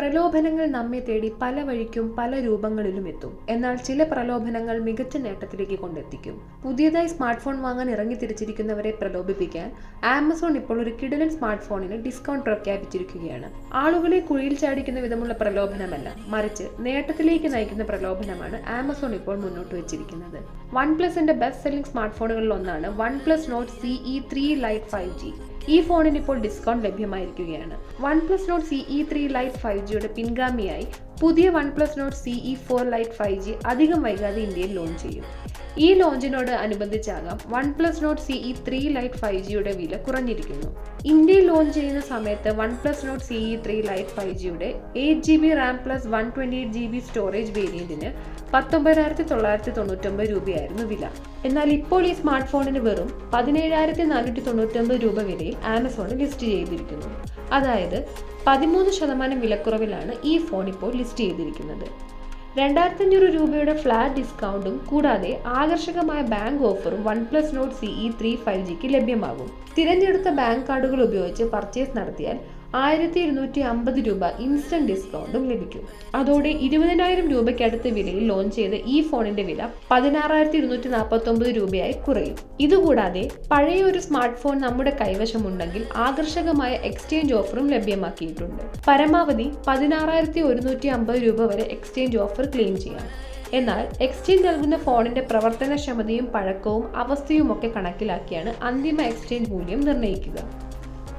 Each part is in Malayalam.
പ്രലോഭനങ്ങൾ നമ്മെ തേടി പല വഴിക്കും പല രൂപങ്ങളിലും എത്തും. എന്നാൽ ചില പ്രലോഭനങ്ങൾ മികച്ച നേട്ടത്തിലേക്ക് കൊണ്ടെത്തിക്കും. പുതിയതായി സ്മാർട്ട് ഫോൺ വാങ്ങാൻ ഇറങ്ങി തിരിച്ചിരിക്കുന്നവരെ പ്രലോഭിപ്പിക്കാൻ ആമസോൺ ഇപ്പോൾ ഒരു കിടലൻ സ്മാർട്ട് ഫോണിന് ഡിസ്കൗണ്ട് പ്രഖ്യാപിച്ചിരിക്കുകയാണ്. ആളുകളെ കുഴിയിൽ ചാടിക്കുന്ന വിധമുള്ള പ്രലോഭനമല്ല മറിച്ച് നേട്ടത്തിലേക്ക് നയിക്കുന്ന പ്രലോഭനമാണ് ആമസോൺ ഇപ്പോൾ മുന്നോട്ട് വെച്ചിരിക്കുന്നത്. വൺ പ്ലസിന്റെ ബെസ്റ്റ് സെല്ലിംഗ് സ്മാർട്ട് ഫോണുകളിൽ ഒന്നാണ് OnePlus Nord CE three lite five G ഈ ഫോണിന് ഇപ്പോൾ discount ലഭ്യമായിരിക്കുകയാണ്. OnePlus Nord CE three lite five ജിയുടെ പിൻഗാമിയായി പുതിയ OnePlus Nord CE four lite five G അധികം വൈകാതെ ഇന്ത്യയിൽ ലോഞ്ച് ചെയ്യും. ഈ ലോഞ്ചിനോട് അനുബന്ധിച്ചാകാം OnePlus Nord CE three lite five ജിയുടെ വില കുറഞ്ഞിരിക്കുന്നു. ഇന്ത്യയിൽ ലോഞ്ച് ചെയ്യുന്ന സമയത്ത് OnePlus Nord CE three lite five ജിയുടെ eight G B RAM plus one twenty eight G B storage വേരിയന്റിന് പത്തൊമ്പതിനായിരത്തി തൊള്ളായിരത്തി തൊണ്ണൂറ്റൊമ്പത് രൂപയായിരുന്നു വില. എന്നാൽ ഇപ്പോൾ ഈ സ്മാർട്ട് ഫോണിന് വെറും പതിനേഴായിരത്തി നാനൂറ്റി തൊണ്ണൂറ്റൊമ്പത് രൂപ വിലയിൽ ആമസോണിൽ ലിസ്റ്റ് ചെയ്തിരിക്കുന്നു. അതായത് പതിമൂന്ന് ശതമാനം വിലക്കുറവിലാണ് ഈ ഫോൺ ഇപ്പോൾ ലിസ്റ്റ് ചെയ്തിരിക്കുന്നത്. രണ്ടായിരത്തി അഞ്ഞൂറ് രൂപയുടെ ഫ്ലാറ്റ് ഡിസ്കൗണ്ടും കൂടാതെ ആകർഷകമായ ബാങ്ക് ഓഫറും OnePlus Nord CE three five ജിക്ക് ലഭ്യമാകും. തിരഞ്ഞെടുത്ത ബാങ്ക് കാർഡുകൾ ഉപയോഗിച്ച് പർച്ചേസ് നടത്തിയാൽ ആയിരത്തി ഇരുന്നൂറ്റി അമ്പത് രൂപ ഇൻസ്റ്റന്റ് ഡിസ്കൗണ്ടും ലഭിക്കും. അതോടെ ഇരുപതിനായിരം രൂപയ്ക്കടുത്ത വിലയിൽ ലോഞ്ച് ചെയ്ത ഈ ഫോണിന്റെ വില പതിനാറായിരത്തി ഇരുന്നൂറ്റി നാൽപ്പത്തി ഒമ്പത് രൂപയായി കുറയും. ഇതുകൂടാതെ പഴയ ഒരു സ്മാർട്ട് ഫോൺ നമ്മുടെ കൈവശമുണ്ടെങ്കിൽ ആകർഷകമായ എക്സ്ചേഞ്ച് ഓഫറും ലഭ്യമാക്കിയിട്ടുണ്ട്. പരമാവധി പതിനാറായിരത്തി ഒരുന്നൂറ്റി അമ്പത് രൂപ വരെ എക്സ്ചേഞ്ച് ഓഫർ ക്ലെയിം ചെയ്യാം. എന്നാൽ എക്സ്ചേഞ്ച് നൽകുന്ന ഫോണിന്റെ പ്രവർത്തനക്ഷമതയും പഴക്കവും അവസ്ഥയുമൊക്കെ കണക്കിലാക്കിയാണ് അന്തിമ എക്സ്ചേഞ്ച് മൂല്യം നിർണയിക്കുക.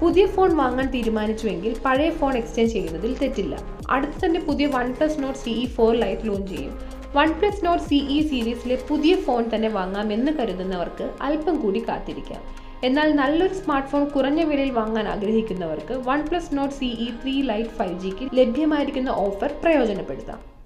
പുതിയ ഫോൺ വാങ്ങാൻ തീരുമാനിച്ചുവെങ്കിൽ പഴയ ഫോൺ എക്സ്ചേഞ്ച് ചെയ്യുന്നതിൽ തെറ്റില്ല. അടുത്ത് തന്നെ പുതിയ OnePlus Nord CE four lite launch ചെയ്യും. വൺ പ്ലസ് നോട്ട് സിഇ സീരീസിലെ പുതിയ ഫോൺ തന്നെ വാങ്ങാമെന്ന് കരുതുന്നവർക്ക് അല്പം കൂടി കാത്തിരിക്കാം. എന്നാൽ നല്ലൊരു സ്മാർട്ട് ഫോൺ കുറഞ്ഞ വിലയിൽ വാങ്ങാൻ ആഗ്രഹിക്കുന്നവർക്ക് OnePlus Nord CE three lite five ജിക്ക് ലഭ്യമായിരിക്കുന്ന ഓഫർ പ്രയോജനപ്പെടുത്താം.